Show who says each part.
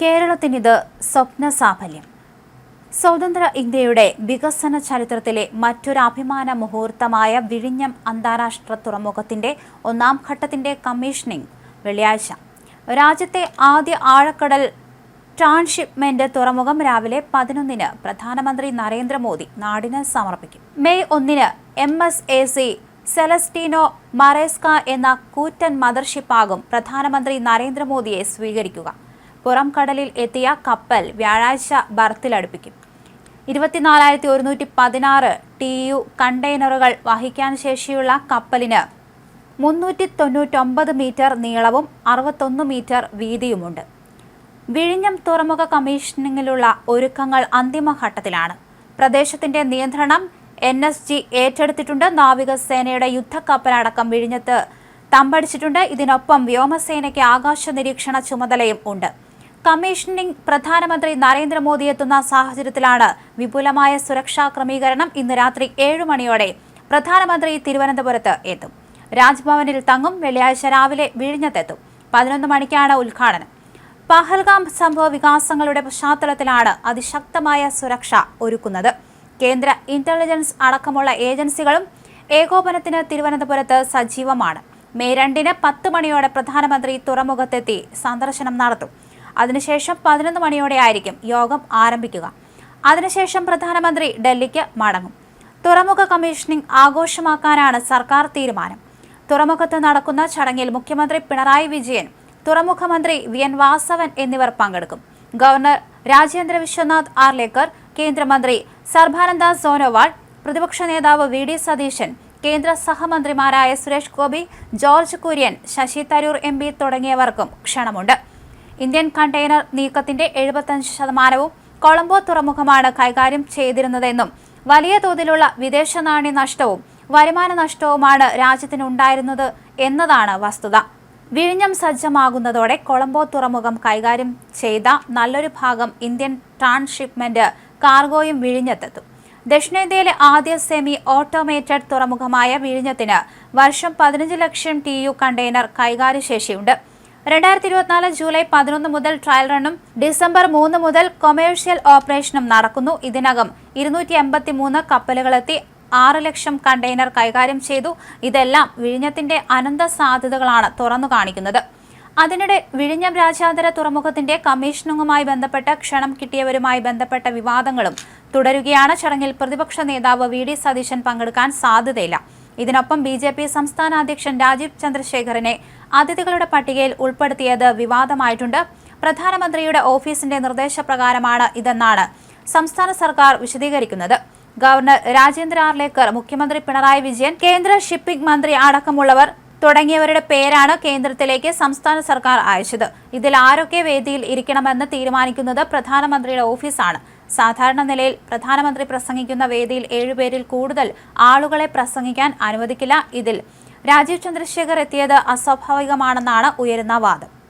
Speaker 1: കേരളത്തിനിത് സ്വപ്ന സാഫല്യം സ്വതന്ത്ര ഇന്ത്യയുടെ വികസന ചരിത്രത്തിലെ മറ്റൊരു അഭിമാന മുഹൂർത്തമായ വിഴിഞ്ഞം അന്താരാഷ്ട്ര തുറമുഖത്തിന്റെ ഒന്നാം ഘട്ടത്തിന്റെ കമ്മീഷനിംഗ് വെള്ളിയാഴ്ച. രാജ്യത്തെ ആദ്യ ആഴക്കടൽ ട്രാൻഷിപ്മെന്റ് തുറമുഖം രാവിലെ പതിനൊന്നിന് പ്രധാനമന്ത്രി നരേന്ദ്രമോദി നാടിന് സമർപ്പിക്കും. മെയ് ഒന്നിന് M S A C Celestino Maresca എന്ന കൂറ്റൻ മദർഷിപ്പാകും പ്രധാനമന്ത്രി നരേന്ദ്രമോദിയെ സ്വീകരിക്കുക. പുറം കടലിൽ എത്തിയ കപ്പൽ വ്യാഴാഴ്ച ബർത്തിലടുപ്പിക്കും ഇരുപത്തിനാലായിരത്തി ഒരുന്നൂറ്റി പതിനാറ് ടി യു കണ്ടെയ്നറുകൾ വഹിക്കാൻ ശേഷിയുള്ള കപ്പലിന് മുന്നൂറ്റി തൊണ്ണൂറ്റൊമ്പത് മീറ്റർ നീളവും അറുപത്തൊന്ന് മീറ്റർ വീതിയുമുണ്ട്. വിഴിഞ്ഞം തുറമുഖ കമ്മീഷനിങ്ങിലുള്ള ഒരുക്കങ്ങൾ അന്തിമഘട്ടത്തിലാണ്. പ്രദേശത്തിന്റെ നിയന്ത്രണം എൻ എസ് ജി ഏറ്റെടുത്തിട്ടുണ്ട്. നാവികസേനയുടെ യുദ്ധക്കപ്പലടക്കം വിഴിഞ്ഞത്ത് തമ്പടിച്ചിട്ടുണ്ട്. ഇതിനൊപ്പം വ്യോമസേനയ്ക്ക് ആകാശ നിരീക്ഷണ ചുമതലയും ഉണ്ട്. കമ്മീഷനിംഗ് പ്രധാനമന്ത്രി നരേന്ദ്രമോദി എത്തുന്ന സാഹചര്യത്തിലാണ് വിപുലമായ സുരക്ഷാ ക്രമീകരണം ഇന്ന് രാത്രി ഏഴു മണിയോടെ പ്രധാനമന്ത്രി തിരുവനന്തപുരത്ത് എത്തും. രാജ്ഭവനിൽ തങ്ങും വെള്ളിയാഴ്ച രാവിലെ വിഴിഞ്ഞത്തെത്തും. പതിനൊന്ന് മണിക്കാണ് ഉദ്ഘാടനം. പഹൽഗാം സംഭവ വികാസങ്ങളുടെ പശ്ചാത്തലത്തിലാണ് അതിശക്തമായ സുരക്ഷ ഒരുക്കുന്നത്. കേന്ദ്ര ഇന്റലിജൻസ് അടക്കമുള്ള ഏജൻസികളും ഏകോപനത്തിന് തിരുവനന്തപുരത്ത് സജീവമാണ്. മെയ് രണ്ടിന് പത്ത് മണിയോടെ പ്രധാനമന്ത്രി തുറമുഖത്തെത്തി സന്ദർശനം നടത്തും. അതിനുശേഷം പതിനൊന്ന് മണിയോടെയായിരിക്കും യോഗം ആരംഭിക്കുക. അതിനുശേഷം പ്രധാനമന്ത്രി ഡൽഹിക്ക് മടങ്ങും. തുറമുഖ കമ്മീഷനിംഗ് ആഘോഷമാക്കാനാണ് സർക്കാർ തീരുമാനം. തുറമുഖത്ത് നടക്കുന്ന ചടങ്ങിൽ മുഖ്യമന്ത്രി പിണറായി വിജയൻ തുറമുഖമന്ത്രി വി എൻ വാസവൻ എന്നിവർ പങ്കെടുക്കും. ഗവർണർ രാജേന്ദ്ര വിശ്വനാഥ് ആർലേക്കർ കേന്ദ്രമന്ത്രി സർബാനന്ദ സോനോവാൾ പ്രതിപക്ഷ നേതാവ് വി ഡി സതീശൻ കേന്ദ്ര സഹമന്ത്രിമാരായ സുരേഷ് ഗോപി ജോർജ് കുര്യൻ ശശി തരൂർ എം തുടങ്ങിയവർക്കും ക്ഷണമുണ്ട്. ഇന്ത്യൻ കണ്ടെയ്നർ നീക്കത്തിന്റെ എഴുപത്തഞ്ച് ശതമാനവും കൊളംബോ തുറമുഖമാണ് കൈകാര്യം ചെയ്തിരുന്നതെന്നും വലിയ തോതിലുള്ള വിദേശ നാണ്യ നഷ്ടവും വരുമാന നഷ്ടവുമാണ് രാജ്യത്തിന് ഉണ്ടായിരുന്നത് എന്നതാണ് വസ്തുത. വിഴിഞ്ഞം സജ്ജമാകുന്നതോടെ കൊളംബോ തുറമുഖം കൈകാര്യം ചെയ്ത നല്ലൊരു ഭാഗം ഇന്ത്യൻ ട്രാൻസ്ഷിപ്മെന്റ് കാർഗോയും വിഴിഞ്ഞത്തെത്തും. ദക്ഷിണേന്ത്യയിലെ ആദ്യ സെമി ഓട്ടോമേറ്റഡ് തുറമുഖമായ വിഴിഞ്ഞത്തിന് വർഷം പതിനഞ്ച് ലക്ഷം ടി യു കണ്ടെയ്നർ കൈകാര്യശേഷിയുണ്ട്. രണ്ടായിരത്തി ഇരുപത്തിനാല് ജൂലൈ പതിനൊന്ന് മുതൽ ട്രയൽ റണ്ണും ഡിസംബർ മൂന്ന് മുതൽ കൊമേഴ്ഷ്യൽ ഓപ്പറേഷനും നടക്കുന്നു. ഇതിനകം ഇരുന്നൂറ്റി എൺപത്തി മൂന്ന് കപ്പലുകളെത്തി ആറ് ലക്ഷം കണ്ടെയ്നർ കൈകാര്യം ചെയ്തു. ഇതെല്ലാം വിഴിഞ്ഞത്തിന്റെ അനന്ത സാധ്യതകളാണ് തുറന്നു കാണിക്കുന്നത്. അതിനിടെ വിഴിഞ്ഞം രാജ്യാന്തര തുറമുഖത്തിന്റെ കമ്മീഷനിങ്ങുമായി ബന്ധപ്പെട്ട ക്ഷണം കിട്ടിയവരുമായി ബന്ധപ്പെട്ട വിവാദങ്ങളും തുടരുകയാണ്. ചടങ്ങിൽ പ്രതിപക്ഷ നേതാവ് വി ഡി സതീശൻ പങ്കെടുക്കാൻ സാധ്യതയില്ല. ഇതിനൊപ്പം ബി ജെ പി സംസ്ഥാന അധ്യക്ഷൻ രാജീവ് ചന്ദ്രശേഖരനെ അതിഥികളുടെ പട്ടികയിൽ ഉൾപ്പെടുത്തിയത് വിവാദമായിട്ടുണ്ട്. പ്രധാനമന്ത്രിയുടെ ഓഫീസിന്റെ നിർദ്ദേശപ്രകാരമാണ് ഇതെന്നാണ് സംസ്ഥാന സർക്കാർ വിശദീകരിക്കുന്നത്. ഗവർണർ രാജേന്ദ്ര ആർലേക്കർ മുഖ്യമന്ത്രി പിണറായി വിജയൻ കേന്ദ്ര ഷിപ്പിംഗ് മന്ത്രി അടക്കമുള്ളവർ തുടങ്ങിയവരുടെ പേരാണ് കേന്ദ്രത്തിലേക്ക് സംസ്ഥാന സർക്കാർ അയച്ചത്. ഇതിൽ ആരൊക്കെ വേദിയിൽ ഇരിക്കണമെന്ന് തീരുമാനിക്കുന്നത് പ്രധാനമന്ത്രിയുടെ ഓഫീസാണ്. സാധാരണ നിലയിൽ പ്രധാനമന്ത്രി പ്രസംഗിക്കുന്ന വേദിയിൽ ഏഴുപേരിൽ കൂടുതൽ ആളുകളെ പ്രസംഗിക്കാൻ അനുവദിക്കില്ല. ഇതിൽ രാജീവ് ചന്ദ്രശേഖർ എത്തിയത് അസ്വാഭാവികമാണെന്നാണ് ഉയരുന്ന വാദം.